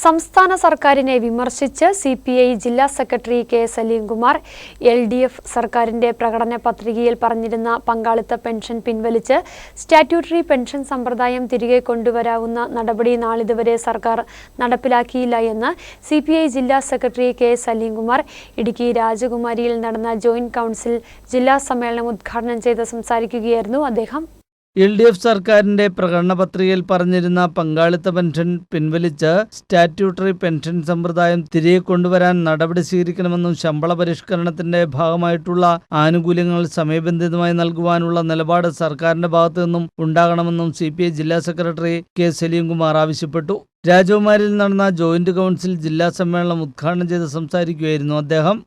സംസ്ഥാന സർക്കാരിനെ വിമർശിച്ച് സി പി ഐ ജില്ലാ secretary K Saleemkumar L D F സർക്കാരിന്റെ പ്രകടന പത്രികയിൽ പറഞ്ഞിരുന്ന പങ്കാളിത്ത പെൻഷൻ പിൻവലിച്ച് സ്റ്റാറ്റ്യൂട്ടറി പെൻഷൻ സമ്പ്രദായം തിരികെ കൊണ്ടുവരാവുന്ന നടപടി നാളിതുവരെ സർക്കാർ നടപ്പിലാക്കിയില്ല എന്ന് സി പി ഐ ജില്ലാ സെക്രട്ടറി കെ സലീംകുമാർ ഇടുക്കി രാജകുമാരിയിൽ നടന്ന ജോയിന്റ് കൗൺസിൽ ജില്ലാ സമ്മേളനം ഉദ്ഘാടനം ചെയ്ത് സംസാരിക്കുകയായിരുന്നു അദ്ദേഹം. എൽ ഡി എഫ് സർക്കാരിന്റെ പ്രകടന പത്രികയിൽ പറഞ്ഞിരുന്ന പങ്കാളിത്ത പെൻഷൻ പിൻവലിച്ച് സ്റ്റാറ്റ്യൂട്ടറി പെൻഷൻ സമ്പ്രദായം തിരികെ കൊണ്ടുവരാൻ നടപടി സ്വീകരിക്കണമെന്നും ശമ്പള പരിഷ്കരണത്തിന്റെ ഭാഗമായിട്ടുള്ള ആനുകൂല്യങ്ങൾ സമയബന്ധിതമായി നൽകുവാനുള്ള നിലപാട് സർക്കാരിന്റെ ഭാഗത്തു നിന്നും ഉണ്ടാകണമെന്നും സി ജില്ലാ സെക്രട്ടറി കെ സലീംകുമാർ ആവശ്യപ്പെട്ടു. രാജകുമാരിയിൽ നടന്ന ജോയിന്റ് കൗൺസിൽ ജില്ലാ സമ്മേളനം ഉദ്ഘാടനം ചെയ്ത് സംസാരിക്കുകയായിരുന്നു അദ്ദേഹം.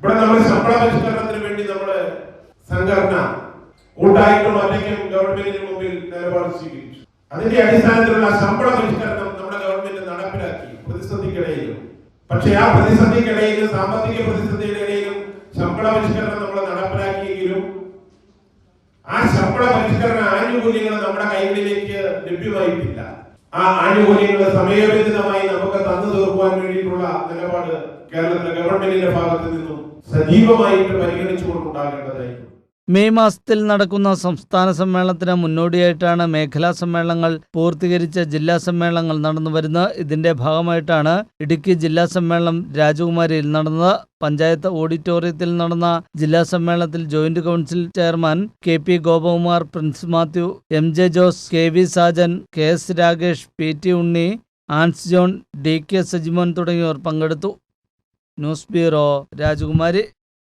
നമ്മൾ ശമ്പള പരിഷ്കരണത്തിന് വേണ്ടി കൂട്ടായിട്ടും ഒറ്റയ്ക്കും ഗവൺമെന്റിന് മുമ്പിൽ നിലപാട് സ്വീകരിച്ചു. അതിന്റെ അടിസ്ഥാനത്തിലുള്ള ശമ്പള പരിഷ്കരണം നമ്മുടെ ഗവൺമെന്റ് നടപ്പിലാക്കി പ്രതിസന്ധിക്കിടയിലും. പക്ഷേ ആ പ്രതിസന്ധിക്കിടയിലും സാമ്പത്തിക പ്രതിസന്ധിയുടെ ഇടയിലും ശമ്പള പരിഷ്കരണം നമ്മൾ നടപ്പിലാക്കിയെങ്കിലും ആ ശമ്പള പരിഷ്കരണ ആനുകൂല്യങ്ങൾ നമ്മുടെ കൈകളിലേക്ക് ലഭ്യമായിട്ടില്ല. ആ ആനുകൂല്യങ്ങൾ സമയബന്ധിതമായി നമുക്ക് തന്നു തീർക്കുവാൻ വേണ്ടിയിട്ടുള്ള നിലപാട് കേരളത്തിലെ ഗവൺമെന്റിന്റെ ഭാഗത്ത് നിന്നും സജീവമായിട്ട് പരിഗണിച്ചുകൊണ്ടുണ്ടാകേണ്ടതായിരുന്നു മെയ് മാസത്തിൽ നടക്കുന്ന സംസ്ഥാന സമ്മേളനത്തിന് മുന്നോടിയായിട്ടാണ് മേഖലാ സമ്മേളനങ്ങൾ പൂർത്തീകരിച്ച ജില്ലാ സമ്മേളനങ്ങൾ നടന്നു വരുന്നത്. ഇതിന്റെ ഭാഗമായിട്ടാണ് ഇടുക്കി ജില്ലാ സമ്മേളനം രാജകുമാരിയിൽ നടന്നത്. പഞ്ചായത്ത് ഓഡിറ്റോറിയത്തിൽ നടന്ന ജില്ലാ സമ്മേളനത്തിൽ joint council chairman K P Gopakumar Prince Mathew M J Jose K V Sajan K S Rakesh P T Unni Ans John D K Sajimon തുടങ്ങിയവർ പങ്കെടുത്തു. ന്യൂസ് ബ്യൂറോ രാജകുമാരി.